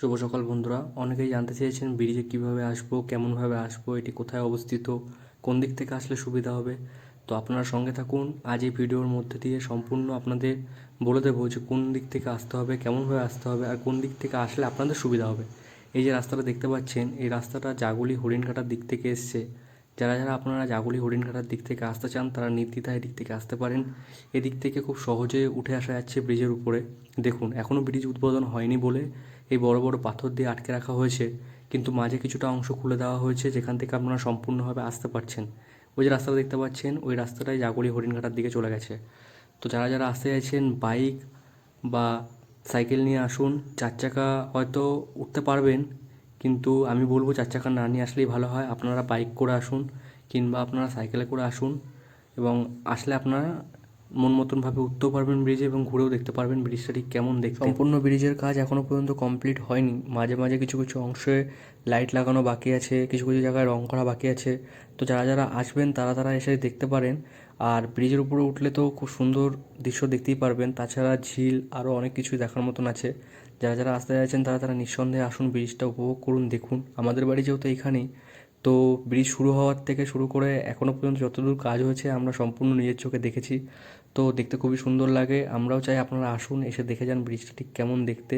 শুভ সকাল বন্ধুরা। অনেকেই জানতে চেয়েছেন ব্রিজে কীভাবে আসব, কেমনভাবে আসব, এটি কোথায় অবস্থিত, কোন দিক থেকে আসলে সুবিধা হবে। তো আপনারা সঙ্গে থাকুন, আজ এই ভিডিওর মধ্যে দিয়ে সম্পূর্ণ আপনাদের বলে দেবো যে কোন দিক থেকে আসতে হবে, কেমনভাবে আসতে হবে, আর কোন দিক থেকে আসলে আপনাদের সুবিধা হবে। এই যে রাস্তাটা দেখতে পাচ্ছেন, এই রাস্তাটা জাগুলি হরিণঘাটার দিক থেকে এসছে। যারা যারা আপনারা জাগুলি হরিণঘাটার দিক থেকে আসতে চান, তারা নির্দ্বিধায় এদিক থেকে আসতে পারেন। এদিক থেকে খুব সহজে উঠে আসা যাচ্ছে ব্রিজের উপরে। দেখুন এখনও ব্রিজ উদ্বোধন হয়নি বলে এই বড় বড় পাথর দিয়ে আটকে রাখা হয়েছে, কিন্তু মাঝে কিছুটা অংশ খুলে দেওয়া হয়েছে যেখান থেকে আপনারা সম্পূর্ণভাবে আসতে পারছেন। ওই যে রাস্তাটা দেখতে পাচ্ছেন, ওই রাস্তাটাই জাগুলি হরিণঘাটার দিকে চলে গেছে। তো যারা যারা আসতে চাইছেন বাইক বা সাইকেল নিয়ে আসুন, চার চাকা হয়তো উঠতে পারবেন, কিন্তু আমি বলব চার চাকা না নিয়ে আসলেই ভালো হয়। আপনারা বাইক করে আসুন কিংবা আপনারা সাইকেলে করে আসুন এবং আসলে আপনারা মন মতনভাবে উঠতেও পারবেন ব্রিজে এবং ঘুরেও দেখতে পারবেন ব্রিজটা ঠিক কেমন দেখতে। সম্পূর্ণ ব্রিজের কাজ এখনও পর্যন্ত কমপ্লিট হয়নি। মাঝে মাঝে কিছু কিছু অংশে লাইট লাগানো বাকি আছে, কিছু কিছু জায়গায় রং করা বাকি আছে। তো যারা যারা আসবেন, তারা তারা এসে দেখতে পারেন। আর ব্রিজের উপরে উঠলে তো খুব সুন্দর দৃশ্য দেখতেই পারবেন। তাছাড়া ঝিল আরও অনেক কিছুই দেখার মতন আছে। যারা যারা আসতে চাইছেন তারা তারা নিঃসন্দেহে আসুন ব্রিজটা উপভোগ করুন, দেখুন। আমাদের বাড়ি যেহেতু এইখানেই তো ব্রিজ শুরু হওয়ার থেকে শুরু করে এখনও পর্যন্ত যতদূর কাজ হয়েছে, আমরা সম্পূর্ণ নিজের চোখে দেখেছি। তো দেখতে খুবই সুন্দর লাগে। আমরাও চাই আপনারা আসুন, এসে দেখে যান ব্রিজটা ঠিক কেমন দেখতে।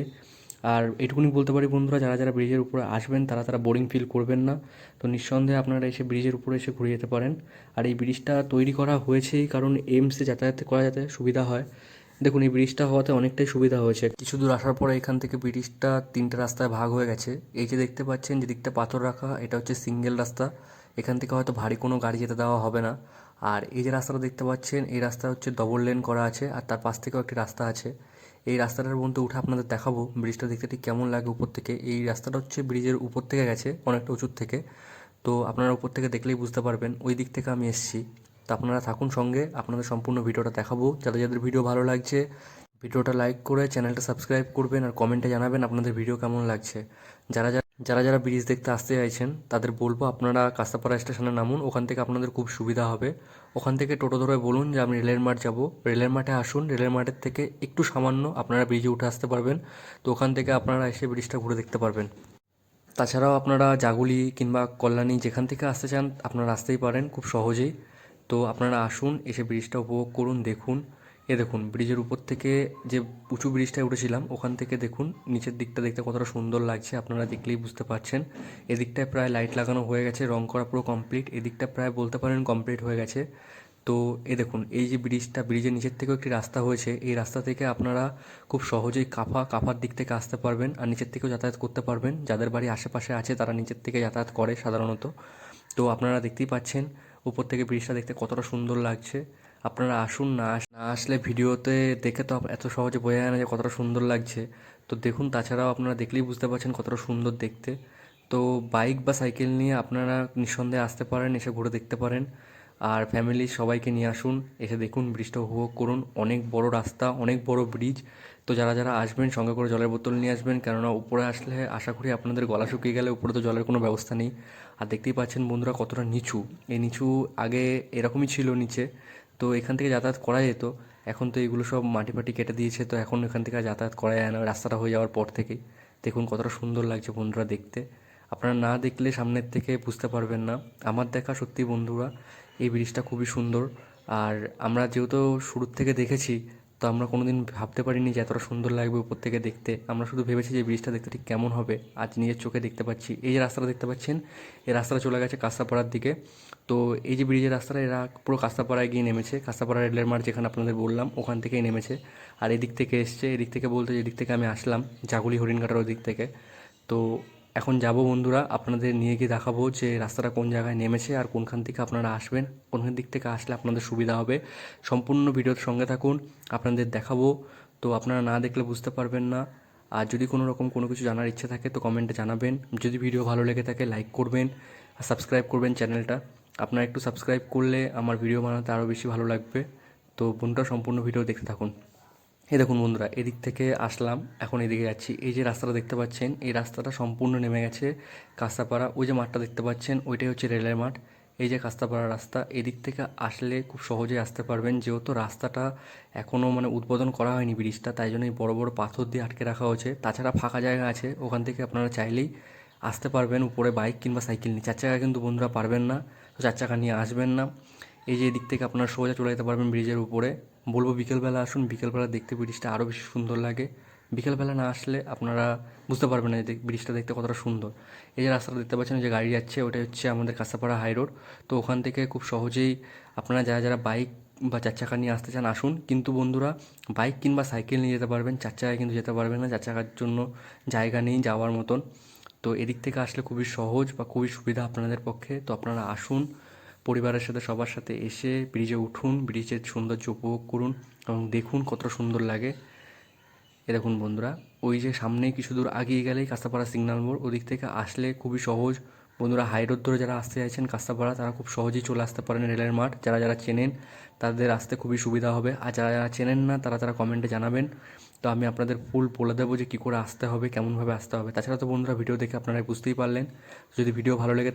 আর এটুকুনি বলতে পারি বন্ধুরা, যারা যারা ব্রিজের উপরে আসবেন, তারা তারা বোরিং ফিল করবেন না। তো নিঃসন্দেহে আপনারা এসে ব্রিজের উপরে এসে ঘুরে যেতে পারেন। আর এই ব্রিজটা তৈরি করা হয়েছেই কারণ এমসে যাতায়াত করা যাতে সুবিধা হয়। দেখুন, এই ব্রিজটা হওয়াতে অনেকটাই সুবিধা হয়েছে। কিছু দূর আসার পরে এখান থেকে ব্রিজটা তিনটে রাস্তায় ভাগ হয়ে গেছে। এই যে দেখতে পাচ্ছেন, যে দিকটা পাথর রাখা, এটা হচ্ছে সিঙ্গেল রাস্তা। এখান থেকে হয়তো ভারী কোনো গাড়ি যেতে দেওয়া হবে না। আর এই যে রাস্তাটা দেখতে পাচ্ছেন, এই রাস্তা হচ্ছে ডবল লেন করা আছে, আর তার পাশ থেকেও একটি রাস্তা আছে। এই রাস্তাটার মধ্যে উঠে আপনাদের দেখাবো, ব্রিজটা দেখতে ঠিক কেমন লাগে উপর থেকে। এই রাস্তাটা হচ্ছে ব্রিজের উপর থেকে গেছে, অনেকটা উঁচুর থেকে। তো আপনারা উপর থেকে দেখলেই বুঝতে পারবেন, ওই দিক থেকে আমি এসেছি। তো আপনারা থাকুন সঙ্গে, আপনাদের সম্পূর্ণ ভিডিওটা দেখাবো। যাদের যাদের ভিডিও ভালো লাগছে, ভিডিওটা লাইক করে চ্যানেলটা সাবস্ক্রাইব করবেন আর কমেন্টে জানাবেন আপনাদের ভিডিও কেমন লাগছে। যারা যারা যারা যারা ব্রিজ দেখতে আসতে চাইছেন, তাদের বলব আপনারা কাস্তাপাড়া স্টেশনে নামুন, ওখান থেকে আপনাদের খুব সুবিধা হবে। ওখান থেকে টোটো ধরে বলুন যে আমি রেলের মাঠ যাব। রেলের মাঠে আসুন, রেলের মাঠের থেকে একটু সামান্য আপনারা ব্রিজে উঠে আসতে পারবেন। তো ওখান থেকে আপনারা এসে ব্রিজটা ঘুরে দেখতে পারবেন। তাছাড়াও আপনারা জাগুলি কিংবা কল্যাণী যেখান থেকে আসতে চান, আপনারা আসতেই পারেন খুব সহজেই। তো আপনারা আসুন, এসে ব্রিজটা উপভোগ করুন, দেখুন। এ দেখুন, ব্রিজের উপর থেকে যে উঁচু ব্রিজটায় উঠেছিলাম, ওখান থেকে দেখুন, নিচের দিকটা দেখতে কতটা সুন্দর লাগছে, আপনারা দেখলেই বুঝতে পারছেন। এদিকটায় প্রায় লাইট লাগানো হয়ে গেছে, রং করা পুরো কমপ্লিট, এদিকটা প্রায় বলতে পারেন কমপ্লিট হয়ে গেছে। তো এ দেখুন, এই যে ব্রিজটা, ব্রিজের নিচের থেকেও একটি রাস্তা হয়েছে, এই রাস্তা থেকে আপনারা খুব সহজেই কাফা, কাফার দিক থেকে আসতে পারবেন আর নিচের থেকেও যাতায়াত করতে পারবেন। যাদের বাড়ি আশেপাশে আছে, তারা নিচের থেকে যাতায়াত করে সাধারণত। তো আপনারা দেখতেই পাচ্ছেন উপর থেকে ব্রিজটা দেখতে কতটা সুন্দর লাগছে। আপনারা আসুন না না আসলে ভিডিওতে দেখে তো এত সহজে বোঝা যায় না যে কতটা সুন্দর লাগছে। তো দেখুন, তাছাড়াও আপনারা দেখলেই বুঝতে পারছেন কতটা সুন্দর দেখতে। তো বাইক বা সাইকেল নিয়ে আপনারা নিঃসন্দেহে আসতে পারেন, এসে ঘুরে দেখতে পারেন। আর ফ্যামিলির সবাইকে নিয়ে আসুন। এসে দেখুন ব্রিজটা উপভোগ করুন। অনেক বড় রাস্তা, অনেক বড় ব্রিজ তো যারা যারা আসবেন, সঙ্গে করে জলের বোতল নিয়ে আসবেন। কেননা উপরে আসলে আশা করি আপনাদের গলা শুকিয়ে গেলে উপরে তো জলের কোনো ব্যবস্থা নেই। আর দেখতেই পাচ্ছেন বন্ধুরা কতটা নিচু। এই নিচু আগে এরকমই ছিল নিচে। তো এখান থেকে যাতায়াত করা যেত। এখন তো এগুলো সব মাটি ফাটি কেটে দিয়েছে। তো এখন এখান থেকে যাতায়াত করা যায় না। রাস্তাটা হয়ে যাওয়ার পর থেকেই। দেখুন কতটা সুন্দর লাগছে বন্ধুরা দেখতে। আপনারা না দেখলে সামনের থেকে বুঝতে পারবেন না। আমার দেখা সত্যি বন্ধুরা, এই ব্রিজটা খুবই সুন্দর। আর আমরা যেহেতু শুরুর থেকে দেখেছি, তো আমরা কোনোদিন ভাবতে পারিনি যে এতটা সুন্দর লাগবে উপর থেকে দেখতে। আমরা শুধু ভেবেছি যে ব্রিজটা দেখতে ঠিক কেমন হবে। আজ নিজের চোখে দেখতে পাচ্ছি। এই যে রাস্তাটা দেখতে পাচ্ছেন, এই রাস্তাটা চলে গেছে কাস্তাপাড়ার দিকে। তো এই যে ব্রিজের রাস্তাটা, এরা পুরো কাস্তাপাড়ায় গিয়ে নেমেছে। কাস্তাপাড়া রেলের মাঠ যেখানে আপনাদের বললাম, ওখান থেকেই নেমেছে। আর এদিক থেকে এসছে, এদিক থেকে বলতে এদিক থেকে আমি আসলাম, জাগুলি হরিণঘাটার ওদিক থেকে। তো এখন যাব বন্ধুরা, আপনাদের নিয়ে গিয়ে দেখাবো যে রাস্তাটা কোন জায়গায় নেমেছে আর কোনখান থেকে আপনারা আসবেন, কোনখান দিক থেকে আসলে আপনাদের সুবিধা হবে। সম্পূর্ণ ভিডিওর সঙ্গে থাকুন, আপনাদের দেখাবো। তো আপনারা না দেখলে বুঝতে পারবেন না। আর যদি কোনো রকম কোনো কিছু জানার ইচ্ছে থাকে তো কমেন্টে জানাবেন। যদি ভিডিও ভালো লেগে থাকে লাইক করবেন আর সাবস্ক্রাইব করবেন চ্যানেলটা। আপনারা একটু সাবস্ক্রাইব করলে আমার ভিডিও বানাতে আরও বেশি ভালো লাগবে। তো বন্ধুরা, সম্পূর্ণ ভিডিও দেখতে থাকুন। এই দেখুন বন্ধুরা, এদিক থেকে আসলাম, এখন এদিকে যাচ্ছি। এই যে রাস্তাটা দেখতে পাচ্ছেন, এই রাস্তাটা সম্পূর্ণ নেমে গেছে কাস্তাপাড়া। ওই যে মাঠটা দেখতে পাচ্ছেন, ওইটাই হচ্ছে রেলের মাঠ। এই যে কাস্তাপাড়া রাস্তা, এদিক থেকে আসলে খুব সহজেই আসতে পারবেন, যেহেতু রাস্তাটা এখনও মানে উদ্বোধন করা হয়নি ব্রিজটা, তাই জন্য এই বড় বড় পাথর দিয়ে আটকে রাখা হয়েছে। তাছাড়া ফাঁকা জায়গা আছে, ওখান থেকে আপনারা চাইলেই আসতে পারবেন, উপরে বাইক কিংবা সাইকেল নিয়ে। চার চাকা কিন্তু বন্ধুরা পারবেন না, তো চার চাকা নিয়ে আসবেন না। এই যে এদিক থেকে আপনারা সোজা চলে যেতে পারবেন ব্রিজের উপরে। বলব বিকেলবেলা আসুন, বিকেলবেলা দেখতে ব্রিজটা আরও বেশি সুন্দর লাগে। বিকেলবেলা না আসলে আপনারা বুঝতে পারবেন না যে ব্রিজটা দেখতে কতটা সুন্দর। এই যে রাস্তাটা দেখতে পাচ্ছেন যে গাড়ি যাচ্ছে ওটা হচ্ছে আমাদের কাঁসাপাড়া হাই রোড তো ওখান থেকে খুব সহজেই আপনারা যারা যারা বাইক বা চার চাকা নিয়ে আসতে চান, আসুন। কিন্তু বন্ধুরা বাইক কিংবা সাইকেল নিয়ে যেতে পারবেন। চার চাকায় কিন্তু যেতে পারবেন না, চার চাকার জন্য জায়গা নেই যাওয়ার মতন। তো এদিক থেকে আসলে খুবই সহজ বা খুবই সুবিধা আপনাদের পক্ষে। তো আপনারা আসুন পরিবারের সাথে, সবার সাথে এসে ব্রিজে উঠুন, ব্রিজের সৌন্দর্য উপভোগ করুন এবং দেখুন কতটা সুন্দর লাগে। এ দেখুন বন্ধুরা, ওই যে সামনেই কিছু দূর আগিয়ে গেলেই কাস্তাপাড়া সিগন্যাল মোড়, ওদিক থেকে আসলে খুবই সহজ। বন্ধুরা, হাই রোড ধরে যারা আসতে চাইছেন কাস্তাপাড়া, তারা খুব সহজেই চলে আসতে পারেন রেলের মাঠ। যারা যারা চেনেন, তাদের আসতে খুবই সুবিধা হবে। আর যারা যারা চেনেন না, তারা তারা কমেন্টে জানাবেন। তো আমি আপনাদের ফুল বলে দেবো যে কী করে আসতে হবে, কেমনভাবে আসতে হবে। তাছাড়া তো বন্ধুরা, ভিডিও দেখে আপনারা বুঝতেই পারলেন। যদি ভিডিও ভালো লেগে থাকে